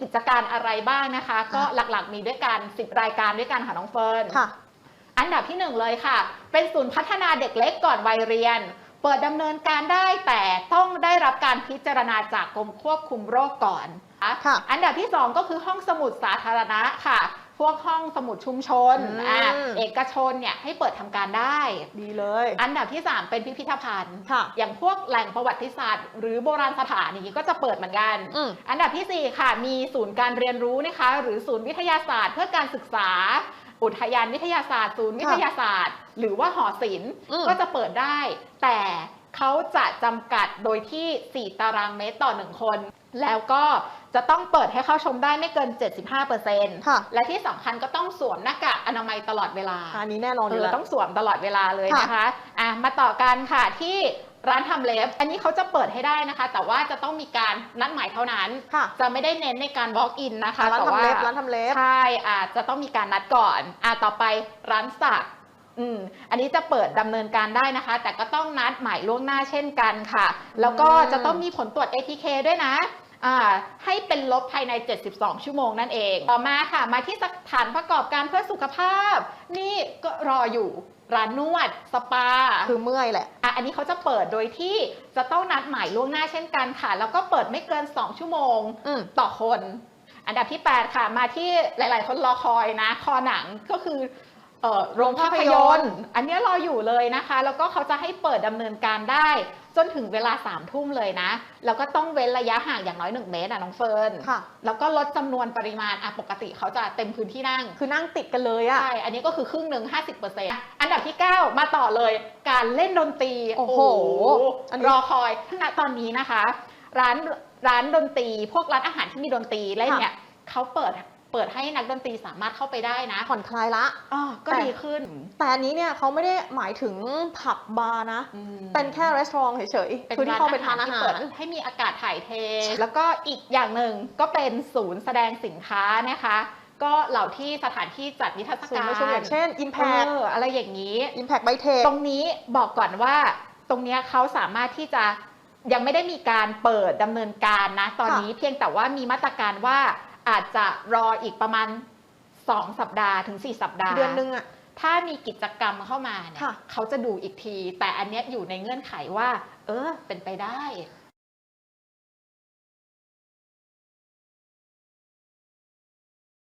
กิจการอะไรบ้างนะคะ ก็หลักๆมีด้วยกัน 10 รายการด้วยกันค่ะน้องเฟิร์นค่ะอันดับที่หนึ่งเลยค่ะ เป็นศูนย์พัฒนาเด็กเล็กก่อนวัยเรียน เปิดดำเนินการได้แต่ต้องได้รับการพิจารณาจากกรมควบคุมโรคก่อนค่ะอันดับที่สองก็คือห้องสมุดสาธารณะค่ะ พวกห้องสมุดชุมชนอืมอะเอกชนเนี่ยให้เปิดทำการได้ ดีเลย อันดับที่ 3 เป็นพิพิธภัณฑ์ค่ะอย่างพวกแหล่งประวัติศาสตร์ หรือโบราณสถานอย่างนี้ก็จะเปิดเหมือนกันอืมอันดับทีสี่ 4 ค่ะ มีศูนย์การเรียนรู้นะคะ หรือศูนย์วิทยาศาสตร์ เพื่อการศึกษาอุทยานวิทยาศาสตร์ ศูนย์วิทยาศาสตร์ หรือว่าหอศิลป์อืมก็จะเปิดได้ แต่ เขาจะจำกัดโดยที่ 4 ตารางเมตรต่อ 1 คน แล้วก็จะต้องเปิดให้เข้าชมได้ไม่เกิน 75%ค่ะ และที่สำคัญก็ต้องสวมหน้ากากอนามัยตลอดเวลาอันนี้แน่นอนอเอยู่อแล้ว ต้องสวมตลอดเวลาเลยค่ะนะคะอะมาต่อกันค่ะที่ร้านทำเล็บ อันนี้เขาจะเปิดให้ได้นะคะ แต่ว่าจะต้องมีการนัดหมายเท่านั้น ค่ะ จะไม่ได้เน้นในการ walk in นะคะร้านแต่ทำว่าเล็บร้านทำเล็บ ใช่อาจจะต้องมีการนัดก่อนอะต่อไปร้านสัก อืมอันนี้จะเปิดดำเนินการได้นะคะ แต่ก็ต้องนัดหมายล่วงหน้าเช่นกันค่ะ แล้วก็อืมจะต้องมีผลตรวจ ATK ด้วยนะอ่าให้เป็นลบภายใน 72 ชั่วโมงนั่นเอง ต่อมาค่ะ มาที่สถานประกอบการเพื่อสุขภาพ นี่ก็รออยู่ร้านนวด สปา คือเมื่อยแหละอะ อันนี้เขาจะเปิดโดยที่จะต้องนัดหมายล่วงหน้าเช่นกันค่ะ แล้วก็เปิดไม่เกิน 2 ชั่วโมงอืมต่อคน อันดับที่ 8 ค่ะ มาที่หลาย ๆ คนรอคอยนะ คอหนังก็คือ เอ่อโรงภาพยนตร์ อันเนี้ยรออยู่เลยนะคะ แล้วก็เขาจะให้เปิดดำเนินการได้ จนถึงเวลา3ามทุ่มเลยนะ แล้วก็ต้องเว้นระยะห่างอย่างน้อย 1 เมตรอะน้องเฟิร์นค่ะแล้วก็ลดจำนวนปริมาณอะปกติเขาจะเต็มพื้นที่นั่ง คือนั่งติดกันเลยอะใช่ อันนี้ก็คือครึ่งหนึ่ง50%อันดับที่ 9 มาต่อเลยการเล่นดนตรี โอ้โหอันนี้รอคอยณตอนนี้นะคะ ร้านร้านดนตรี พวกร้านอาหารที่มีดนตรีเล่นเนี่ยเขาเปิด เปิดให้นักดนตรีสามารถเข้าไปได้นะผ่อนคลายละอ๋อก็แต่ดีขึ้น แต่อันนี้เนี่ยเขาไม่ได้หมายถึงผับบาร์นะอืมเป็นแค่ร้านเฉยๆคือที่เข้าไปทานอาหาเปิดรให้มีอากาศถ่ายเท แล้วก็อีกอย่างหนึ่งก็เป็นศูนย์แสดงสินค้านะคะก็เหล่าที่สถานที่จัดนิทรรศศูนกาย์รประชุมอย่างเช่นเอ Impact ออะไรอย่างนี้ Impact by Tech ตรงนี้บอกก่อนว่าตรงเนี้ยเขาสามารถที่จะยังไม่ได้มีการเปิดดำเนินการนะ ตอนนี้เพียงแต่ว่ามีมาตรการว่า อาจจะรออีกประมาณ 2 สัปดาห์ถึง 4 สัปดาห์ เดือนหนึงอะถ้ามีกิจกรรมเข้ามาเนี่ยค่ะเขาจะดูอีกที แต่อันเนี้ยอยู่ในเงื่อนไขว่า เออ เป็นไปได้